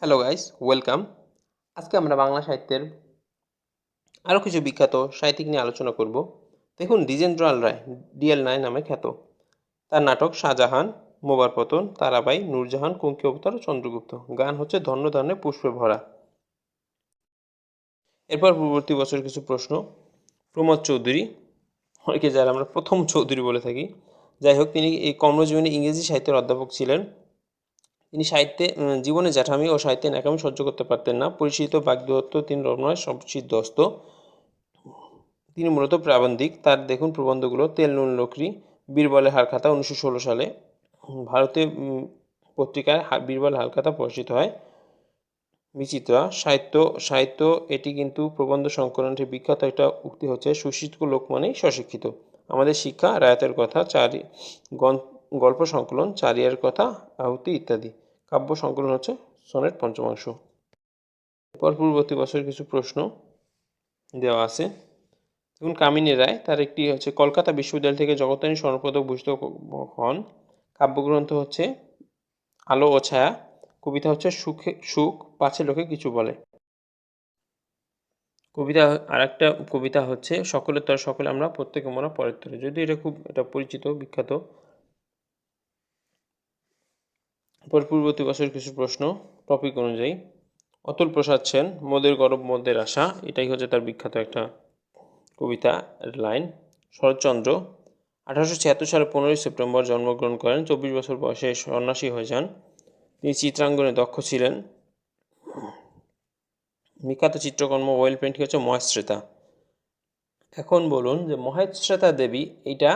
Hello guys welcome আজকে আমরা বাংলা সাহিত্যের আরও কিছু বিখ্যাত সাহিত্যিক নিয়ে আলোচনা করব। দেখুন, দ্বিজেন্দ্রলাল রায় ডিএল নাইন নামে খ্যাত। তার নাটক শাহজাহান, মোবার পতন তারাবাই নূরজাহান কুঙ্কি অবতার ও চন্দ্রগুপ্ত। গান হচ্ছে ধন্য ধন্য পুষ্পে ভরা। এরপর পূর্ববর্তী বছর কিছু প্রশ্ন। প্রমোদ চৌধুরী, অনেকে যারা আমরা প্রথম চৌধুরী বলে থাকি, যাই হোক, তিনি এই কর্মজীবনে ইংরেজি সাহিত্যের অধ্যাপক ছিলেন। তিনি সাহিত্যে জীবনে জ্যাঠামি ও সাহিত্যে ন্যাকামি সহ্য করতে পারতেন না। পরিচিত বাগদত্ত তিনি রমনায় সিদ্ধস্ত তিনি মূলত প্রাবন্ধিক। তার দেখুন প্রবন্ধগুলো তেল, নুন লকরি বীরবলের হালখাতা উনিশশো ষোলো সালে। ভারতে পত্রিকায় বীরবল হালখাতা প্রকাশিত হয়। বিচিত্রা সাহিত্য সাহিত্য এটি কিন্তু প্রবন্ধ সংকলনটি বিখ্যাত একটা উক্তি হচ্ছে সুশিক্ষিত লোক মানেই স্বশিক্ষিত। আমাদের শিক্ষা, রায়তের কথা, চারি গল্প সংকলন, চারিয়ার কথা, আহুতি ইত্যাদি। কাব্য সংকলন হচ্ছে সনেট পঞ্চমাংশ। এরপর পূর্ববর্তী বছরের কিছু প্রশ্ন দেওয়া আছে। দেখুন, কামিনী রায়, তার একটি হচ্ছে, কলকাতা বিশ্ববিদ্যালয় থেকে জগত্তারিণী স্বর্ণপদক ভূষিত হন। কাব্যগ্রন্থ হচ্ছে, আলো ও ছায়া। কবিতা হচ্ছে, সুখে, সুখ পাছে লোকে কিছু বলে। কবিতা আর একটা কবিতা হচ্ছে, সকলের তর সকলে আমরা প্রত্যেকে মনে পরের তরে। যদি এটা খুব, এটা পরিচিত, বিখ্যাত এরপর পূর্ববর্তী বছরের কিছু প্রশ্ন টপিক অনুযায়ী। অতুল প্রসাদ সেন, মোদের গরব, মোদের আশা এটাই হচ্ছে তার বিখ্যাত একটা কবিতা লাইন। শরৎচন্দ্র, আঠারোশো ছিয়াত্তর সালে পনেরোই সেপ্টেম্বর জন্মগ্রহণ করেন, চব্বিশ বছর বয়সে সন্ন্যাসী হয়ে যান। তিনি চিত্রাঙ্গনে দক্ষ ছিলেন। বিখ্যাত চিত্রকর্ম ওয়েল পেন্টিং হচ্ছে মহেশ্রেতা এখন বলুন যে মহেশ্রেতা দেবী এটা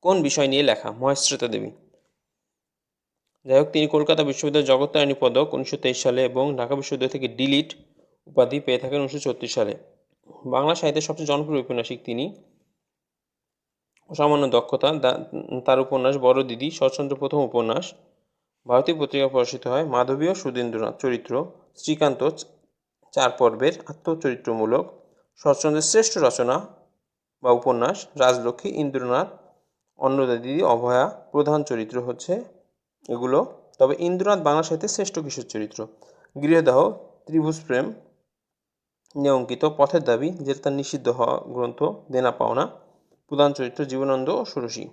কোন বিষয় নিয়ে লেখা? মহেশ্রেতা দেবী। যাই হোক, তিনি কলকাতা বিশ্ববিদ্যালয়ের জগত্তারিণী পদক উনিশশো তেইশ সালে এবং ঢাকা বিশ্ববিদ্যালয় থেকে ডিলিট উপাধি পেয়ে থাকেন উনিশশো চৌত্রিশ সালে। বাংলা সাহিত্যের সবচেয়ে জনপ্রিয় ঔপন্যাসিক তিনি। অসামান্য দক্ষতা তার উপন্যাস বড় দিদি শরৎচন্দ্র প্রথম উপন্যাস। ভারতীয় পত্রিকা প্রকাশিত হয় মাধবী ও সুধীন্দ্রনাথ চরিত্র, শ্রীকান্ত চার পর্বের আত্মচরিত্রমূলক শরৎচন্দ্রের শ্রেষ্ঠ রচনা বা উপন্যাস, রাজলক্ষ্মী, ইন্দ্রনাথ, অন্নদা দিদি, অভয়া প্রধান চরিত্র হচ্ছে এগুলো। তবে ইন্দ্রনাথ বাংলা সাহিত্যের শ্রেষ্ঠ কিশোর চরিত্র। গৃহদাহ, ত্রিভুজ প্রেম নিয়ে অঙ্কিত পথের দাবি, যেটা তার নিষিদ্ধ হওয়া গ্রন্থ, দেনা পাওনা, প্রধান চরিত্র জীবনানন্দ ষোড়শী।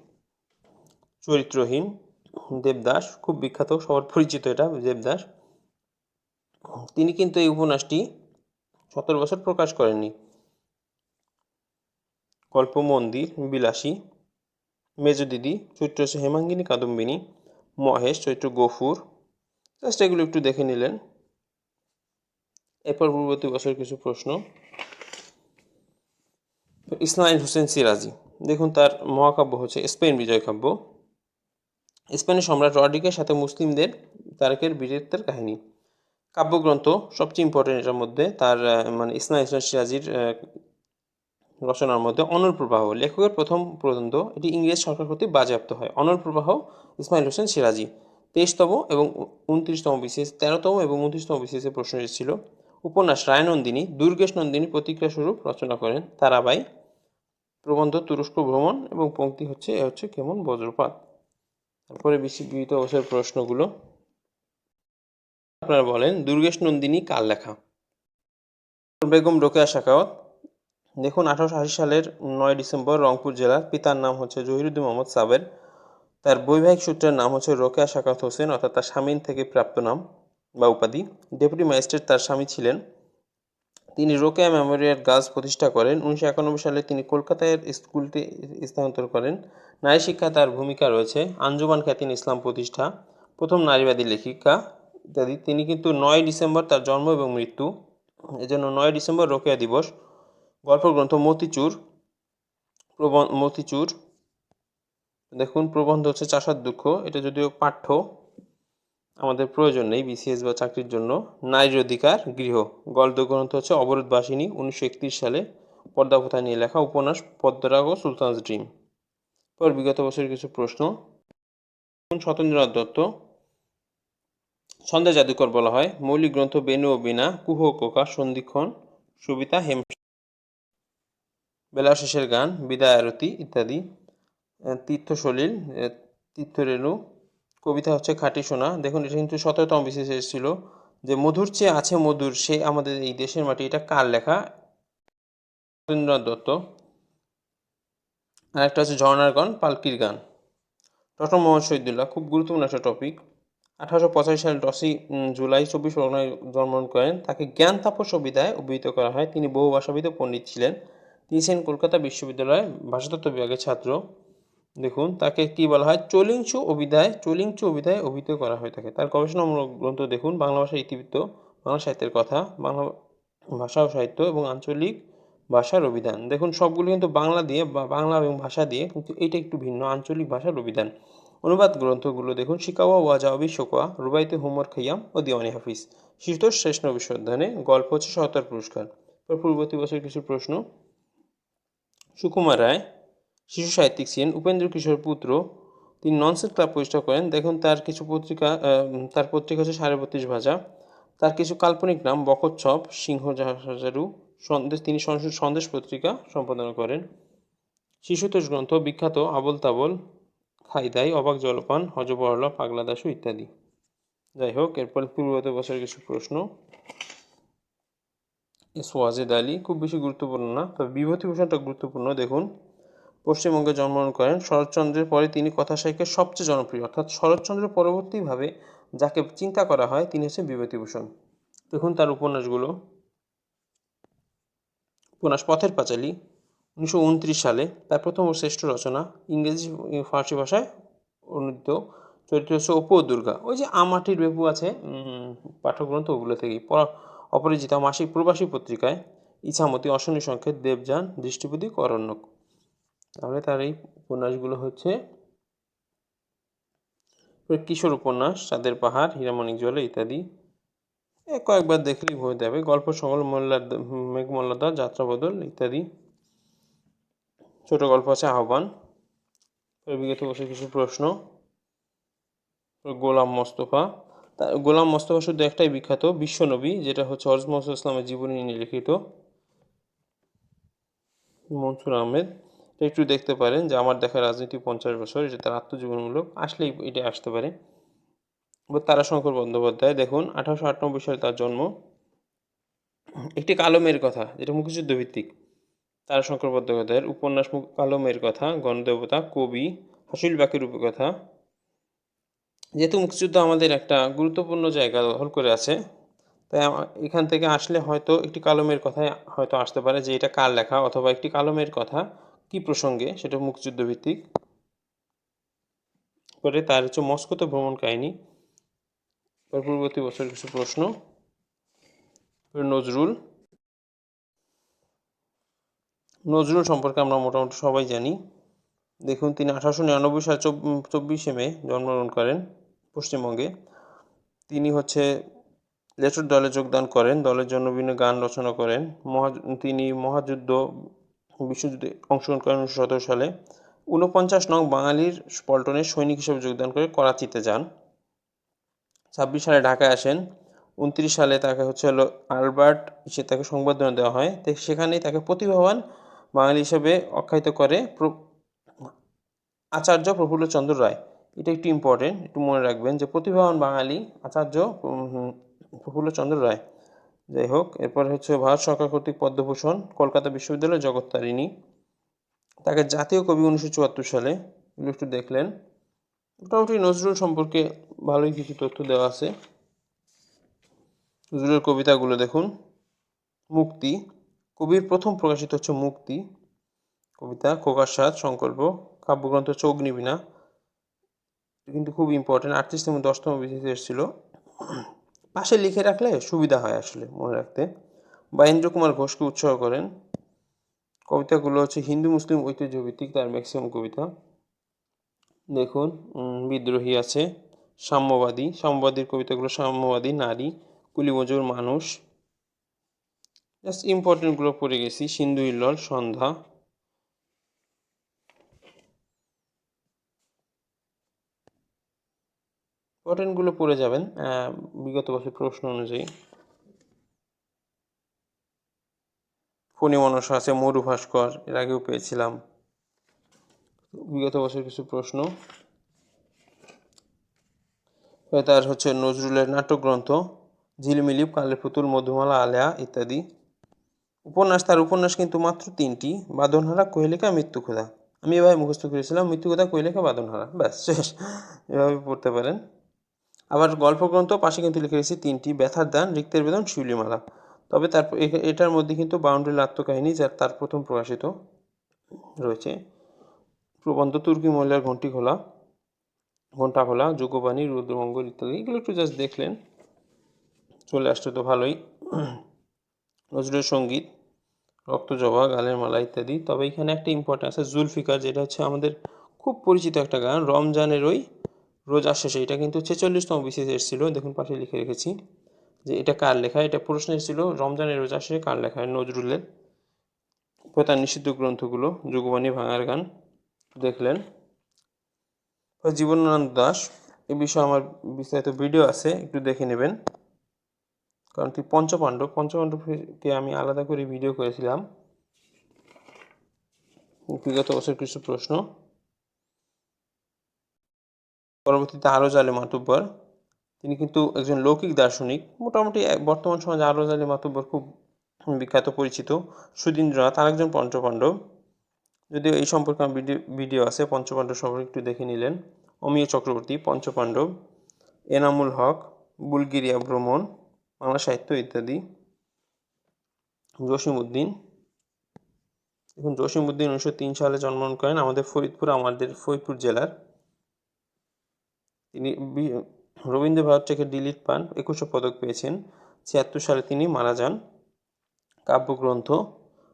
চরিত্রহীন, দেবদাস, খুব বিখ্যাত, সবার পরিচিত এটা, দেবদাস। তিনি কিন্তু এই উপন্যাসটি সতেরো বছর প্রকাশ করেননি। গল্প মন্দির বিলাসী মেজ দিদি চরিত্র হচ্ছে হেমাঙ্গিনী, কাদম্বিনী মহেশ চরিত্র গফুর। জাস্ট এগুলো একটু দেখে নিলেন। এরপর পূর্ববর্তী বছর কিছু প্রশ্ন। ইসমাইল হোসেন সিরাজি, দেখুন তার মহাকাব্য হচ্ছে স্পেন বিজয় কাব্য স্পেনের সম্রাট রড্রিকের সাথে মুসলিমদের তারেকের বীরত্বের কাহিনী। কাব্যগ্রন্থ সবচেয়ে ইম্পর্টেন্ট এটার মধ্যে তার মানে ইসমাইল হোসেন সিরাজির রচনার মধ্যে অনল প্রবাহ, লেখকের প্রথম প্রবন্ধ, এটি ইংরেজ সরকার কর্তৃক বাজেয়াপ্ত হয়। অনল প্রবাহ, ইসমাইল হোসেন সিরাজি। তেইশতম এবং উনত্রিশতম বিশেষ, তেরোতম এবং উনত্রিশতম এর প্রশ্ন এসেছিল, উপন্যাস রায়নন্দিনী, দুর্গেশ নন্দিনী প্রতিক্রিয়া স্বরূপ রচনা করেন তারাবাই প্রবন্ধ তুরস্ক ভ্রমণ এবং পঙ্ক্তি হচ্ছে, এ হচ্ছে কেমন বজ্রপাত। তারপরে বিবিধ অবসরের প্রশ্নগুলো। আপনারা বলেন, দুর্গেশ নন্দিনী কার লেখা? বেগম রোকেয়া শাকাওয়াত দেখুন, আঠারোশো আশি সালের নয় ডিসেম্বর রংপুর জেলার পিতার নাম হচ্ছে জহিরুদ্দিন মোহাম্মদ সাবের। তার বৈবাহিক সূত্রের নাম হচ্ছে রোকেয়া শাকাত হোসেন, অর্থাৎ তার স্বামীর থেকে প্রাপ্ত নাম বা উপাধি। ডেপুটি ম্যাজিস্ট্রেট তার স্বামী ছিলেন। তিনি রোকেয়া মেমোরিয়াল গার্লস প্রতিষ্ঠা করেন। উনিশশো একানব্বই সালে তিনি কলকাতায় স্কুলটি স্থানান্তর করেন। নারী শিক্ষা তার ভূমিকা রয়েছে। আঞ্জুমান খ্যাতিন ইসলাম প্রতিষ্ঠা, প্রথম নারীবাদী লেখিকা ইত্যাদি। তিনি কিন্তু নয় ডিসেম্বর তার জন্ম এবং মৃত্যু। এজন্য নয় ডিসেম্বর রোকেয়া দিবস। গল্পগ্রন্থ মতিচুর প্রবন্ধ মতিচুর, দেখুন, প্রবন্ধ হচ্ছে চাষার দুঃখ, এটা যদিও পাঠ্য, আমাদের প্রয়োজন নেই বিসিএস বা চাকরির জন্য। নারীর অধিকার, গৃহ, গল্প গ্রন্থ হচ্ছে অবরোধবাসিনী উনিশশো একত্রিশ সালে পর্দাপ্রথা নিয়ে লেখা, উপন্যাস, পদ্মরাগ ও সুলতানস ড্রিম। পর বিগত বছরের কিছু প্রশ্ন। সতেন্দ্রনাথ দত্ত ছন্দে জাদুকর বলা হয়, মৌলিক গ্রন্থ বেনু ও বিনা, কুহ কোকা সন্ধিক্ষণ, সুবিতা হেম বেলা শেষের গান বিদায় আরতি ইত্যাদি। আহ, তীর্থসলিল আহ, তীর্থরেণু। কবিতা হচ্ছে খাঁটি সোনা। দেখুন এটা কিন্তু সতেরোতম বিশেষ এসেছিল। যে মধুর চেয়ে আছে মধুর সে আমাদের এই দেশের মাটি। এটা কার লেখা? রবীন্দ্রনাথ দত্ত। আর একটা হচ্ছে ঝর্ণার গান পালকির গান। ডক্টর মোহাম্মদ শহীদুল্লাহ খুব গুরুত্বপূর্ণ একটা টপিক আঠারোশো পঁচাশি সালে দশই জুলাই চব্বিশ পরগনায় জন্মগ্রহণ করেন। তাকে জ্ঞান তাপস বিদায় অভিহিত করা হয়। তিনি বহু ভাষাবিদ পণ্ডিত ছিলেন। তিনি ছিলেন কলকাতা বিশ্ববিদ্যালয়ের ভাষাতত্ত্ব বিভাগের ছাত্র। দেখুন, তাকে কি বলা হয়? চলিংচু অভিধায় চলিংচু অভিধায় অভিহিত করা হয়ে থাকে। তার গবেষণামূলক গ্রন্থ দেখুন, বাংলা ভাষার ইতিবৃত্ত, বাংলা সাহিত্যের কথা, বাংলা ভাষা ও সাহিত্য এবং আঞ্চলিক ভাষার অভিধান। দেখুন, সবগুলো কিন্তু বাংলা দিয়ে, বা বাংলা এবং ভাষা দিয়ে, কিন্তু এইটা একটু ভিন্ন, আঞ্চলিক ভাষার অভিধান। অনুবাদ গ্রন্থগুলো দেখুন, শিকাওয়া ওয়াজা অবি শোকোয়া রুবাইতে হোমর খাইয়াম ও দিওয়ানি হাফিজ। শিশুতোষ শ্রেষ্ঠ বিশ্ববিদ্যালয়ে গল্প হচ্ছে সহতার পুরস্কার। পূর্ববর্তী বছর কিছু প্রশ্ন। সুকুমার রায়, শিশু সাহিত্যিক ছিলেন উপেন্দ্র কিশোর পুত্র, তিনি ননসেন্স ক্লাব প্রতিষ্ঠা করেন। দেখুন, তার কিছু পত্রিকা তার পত্রিকা হচ্ছে সাড়ে বত্রিশ ভাজা। তার কিছু কাল্পনিক নাম, বকচ্ছপ সিংহ হাজারু সন্দেশ, তিনি সন্দেশ- পত্রিকা সম্পাদনা করেন। শিশুতোষ গ্রন্থ, বিখ্যাত, আবল তাবল, খাইদাই, অবাক জলপান, হজবরলা, পাগলা দাসু ইত্যাদি। যাই হোক, এরপর পূর্ববর্তী বছরের কিছু প্রশ্ন। এস ওয়াজেদ আলী খুব বেশি গুরুত্বপূর্ণ না, তবে বিভূতিভূষণটা গুরুত্বপূর্ণ। দেখুন, পশ্চিমবঙ্গে জন্মগ্রহণ করেন শরৎচন্দ্রের পরে তিনি কথা সাহিত্যের সবচেয়ে জনপ্রিয়, অর্থাৎ শরৎচন্দ্রের পরবর্তীভাবে যাকে চিন্তা করা হয় তিনি হচ্ছে বিভূতিভূষণ। দেখুন তার উপন্যাসগুলো। উপন্যাস পথের পাঁচালী, উনিশশো সালে তার প্রথম ও শ্রেষ্ঠ রচনা ইংরেজি ফার্সি ভাষায় অনুদিত, চরিত্র হচ্ছে অপু দুর্গা। ওই যে আমাটির বেপু আছে পাঠ্যগ্রন্থ ওগুলো থেকেই অপরাজিতা মাসিক প্রবাসী পত্রিকায় ইছামতি অশনি সংকেত, দেবযান, দৃষ্টিপতি অরণ্যক তাহলে তার এই উপন্যাসগুলো হচ্ছে কিশোর উপন্যাস, চাঁদের পাহাড়, হীরামণিক জলে ইত্যাদি। কয়েকবার দেখলেই হয়ে যাবে, গল্প সকল মোল্লার মেঘ মোল্লাদার যাত্রা বদল ইত্যাদি। ছোট গল্প আছে আহ্বান। বিগত কিছু প্রশ্ন। গোলাম মোস্তফা। গোলাম মোস্তফা শুধু একটাই বিখ্যাত বিশ্বনবী যেটা হচ্ছে মোহাম্মদ ইসলামের জীবনী নিয়ে লিখিত। মনসুর আহমেদ একটু দেখতে পারেন যে আমার দেখা রাজনীতি পঞ্চাশ বছর, এটা তার আত্মজীবনমূলক, আসলেই এটা আসতে পারে। এবার তারাশঙ্কর বন্দ্যোপাধ্যায়, দেখুন, আঠারোশো আটানব্বই সালে তার জন্ম। একটি কালো মেয়ের কথা, যেটা মুক্তিযুদ্ধ ভিত্তিক তারাশঙ্কর বন্দ্যোপাধ্যায়ের উপন্যাস মুখ- কালো মেয়ের কথা, গণদেবতা, কবি, হাসিল বাকির রূপকথা যেহেতু মুক্তিযুদ্ধ আমাদের একটা গুরুত্বপূর্ণ জায়গা দখল করে আছে, তাই এখান থেকে আসলে হয়তো একটি কালমের কথায় হয়তো আসতে পারে যে এটা কার লেখা অথবা একটি কালমের কথা কি প্রসঙ্গে সেটা মুক্তিযুদ্ধ ভিত্তিক। পরে তার হচ্ছে মস্কোতে ভ্রমণ কাহিনী। এর পূর্ববর্তী বছর কিছু প্রশ্ন। নজরুল। নজরুল সম্পর্কে আমরা মোটামুটি সবাই জানি। দেখুন, তিনি আঠারোশো নিরানব্বই সালে চব- চব্বিশে মে জন্মগ্রহণ করেন। পশ্চিমবঙ্গে। তিনি হচ্ছে লেচর দলে যোগদান করেন, দলের জন্য বিভিন্ন গান রচনা করেন। মহা, তিনি মহাযুদ্ধ, বিশ্বযুদ্ধে অংশগ্রহণ করেন উনিশশো সতেরো সালে। ঊনপঞ্চাশ নং বাঙালির পল্টনের সৈনিক হিসেবে যোগদান করে করাচিতে যান। ছাব্বিশ সালে ঢাকায় আসেন। উনত্রিশ সালে তাকে হচ্ছে হলো আলবার্ট হিসেবে তাকে সংবর্ধনা দেওয়া হয়। তো, সেখানেই তাকে প্রতিভাবান বাঙালি হিসেবে আখ্যায়িত করে আচার্য প্রফুল্লচন্দ্র রায়। এটা একটু ইম্পর্টেন্ট একটু মনে রাখবেন যে প্রতিভাবান বাঙালি, আচার্য প্রফুল্লচন্দ্র রায়। যাই হোক, এরপর হচ্ছে ভারত সরকার কর্তৃক পদ্মভূষণ, কলকাতা বিশ্ববিদ্যালয় জগত্তারিণী। তাকে জাতীয় কবি উনিশশো চুয়াত্তর সালে এগুলো একটু দেখলেন। মোটামুটি নজরুল সম্পর্কে ভালোই কিছু তথ্য দেওয়া আছে। নজরুলের কবিতাগুলো দেখুন। মুক্তি, কবির প্রথম প্রকাশিত হচ্ছে মুক্তি। কবিতা, খোকার সাজ সংকল্প, কাব্যগ্রন্থ এটা কিন্তু খুব ইম্পর্টেন্ট আটত্রিশতম, দশতম বিধিতে এসেছিল। পাশে লিখে রাখলে সুবিধা হয় আসলে, মনে রাখতে। বায়েন্দ্র কুমার ঘোষকে উৎসাহ করেন। কবিতাগুলো হচ্ছে হিন্দু, মুসলিম ঐতিহ্য ভিত্তিক তার ম্যাক্সিমাম কবিতা। দেখুন বিদ্রোহী আছে, সাম্যবাদী। সাম্যবাদীর কবিতাগুলো, সাম্যবাদী নারী, কুলিমজুর মানুষ। জাস্ট ইম্পর্টেন্টগুলো পড়ে গেছি। সিন্ধু হিল্লল সন্ধ্যা। ইম্পর্টেন্টগুলো পড়ে যাবেন বিগত বছর প্রশ্ন অনুযায়ী। ফণি মনসা আছে, মরু ভাস্কর, এর আগেও পেয়েছিলাম। বিগত বছর কিছু প্রশ্ন। তার হচ্ছে নজরুলের নাটক গ্রন্থ, ঝিলমিলি, কালের পুতুল, মধুমালা, আলেয়া ইত্যাদি। উপন্যাস, তার উপন্যাস কিন্তু মাত্র তিনটি বাদনহারা কোহেলিকা মৃত্যুক্ষুধা আমি এভাবে মুখস্থ করেছিলাম মৃত্যু মৃত্যুক্ষুধা কোহেলিকা বাদনহারা ব্যাস, শেষ। এভাবে পড়তে পারেন। আবার গল্পগ্রন্থ পাশে কিন্তু লিখে রেখেছি তিনটি, ব্যথার দান, রিক্তের বেদন শিউলিমালা তবে তার এ- এটার মধ্যে কিন্তু বাউন্ডারি আত্মকাহিনী যার তার প্রথম প্রকাশিত রয়েছে। প্রবন্ধ, তুর্কি মহিলার ঘন্টি খোলা ঘণ্টা খোলা যুগবাণী রুদ্রমঙ্গল ইত্যাদি। এগুলো একটু জাস্ট দেখলেন। চলে আসছে তো ভালোই। নজরুলের সংগীত, রক্তজবা, গালের মালা ইত্যাদি। তবে এখানে একটা ইম্পর্টেন্ট আছে, জুলফিকার, যেটা হচ্ছে আমাদের খুব পরিচিত একটা গান, রমজানের ওই রোজা শেষে এটা কিন্তু ছেচল্লিশতম বিসিএস এসেছিল দেখুন পাশে লিখে রেখেছি যে এটা কার লেখা? এটা প্রশ্ন এসেছিল রমজানের রোজা শেষে কার লেখা? নজরুলের। তার নিষিদ্ধ গ্রন্থগুলো, যুগবাণী, ভাঙার গান, দেখলেন। জীবনানন্দ দাস, এ বিষয়ে আমার বিস্তারিত ভিডিও আছে, একটু দেখে নেবেন। কারণ তুই পঞ্চপাণ্ডব পঞ্চপাণ্ডবকে আমি আলাদা করে ভিডিও করেছিলাম। বিগত বছর কিছু প্রশ্ন। পরবর্তীতে আরও জালে মাতুব্বর। তিনি কিন্তু একজন লৌকিক দার্শনিক। মোটামুটি বর্তমান সমাজে আরও জালে মাতুব্বর খুব বিখ্যাত, পরিচিত। সুধীন্দ্রনাথ আরেকজন পঞ্চপাণ্ডব। যদিও এই সম্পর্কে আমার ভিডিও আছে, পঞ্চপাণ্ডব সম্পর্কে একটু দেখে নিলেন। অমিয় চক্রবর্তী, পঞ্চপাণ্ডব। এনামুল হক, বুলগেরিয়া ভ্রমণ, বাংলা সাহিত্য ইত্যাদি। জসিম জসিমউদ্দিন দেখুন জসিমউদ্দিন উনিশশো তিন সালে জন্মগ্রহণ করেন আমাদের ফরিদপুর আমাদের ফরিদপুর জেলার তিনি রবীন্দ্র ভারত থেকে ডিলিট পান, একুশে পদক পেয়েছেন, ছিয়াত্তর সালে তিনি মারা যান। কাব্যগ্রন্থ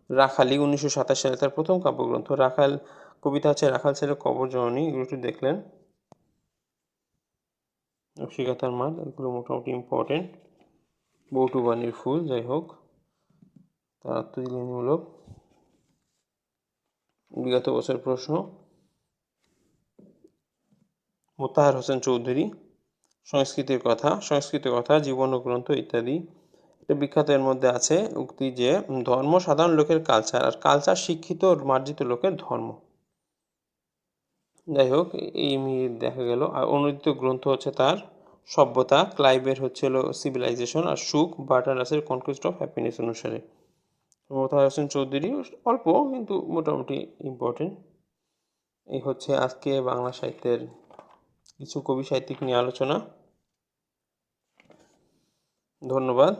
রাখালি, উনিশশো সাতাশ সালে তার প্রথম কাব্যগ্রন্থ। রাখাল, কবিতা হচ্ছে রাখাল ছেলে কবর জননী, এগুলো একটু দেখলেন। নকশিকাতার মাল, এগুলো মোটামুটি ইম্পর্টেন্ট বৌটু বাণীর ফুল, যাই হোক, তার আত্মজীবনীমূলক বিগত বছর প্রশ্ন মোতাহার হোসেন চৌধুরী, সংস্কৃতির কথা সংস্কৃতির কথা জীবন গ্রন্থ ইত্যাদি। এটা বিখ্যাত, এর মধ্যে আছে উক্তি যে, ধর্ম সাধারণ লোকের কালচার আর কালচার শিক্ষিত মার্জিত লোকের ধর্ম। যাই হোক, এই দেখা গেল। আর অনুদিত গ্রন্থ হচ্ছে তার সভ্যতা ক্লাইবের হচ্ছে হলো সিভিলাইজেশন আর সুখ বার্টারাসের কনকোয়েস্ট অফ হ্যাপিনেস অনুসারে। মোতাহার হোসেন চৌধুরী অল্প, কিন্তু মোটামুটি ইম্পর্টেন্ট এই হচ্ছে আজকে বাংলা সাহিত্যের কিছু কবি সাহিত্যিক নিয়ে আলোচনা। ধন্যবাদ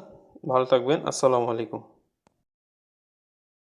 ভালো থাকবেন আসসালামু আলাইকুম।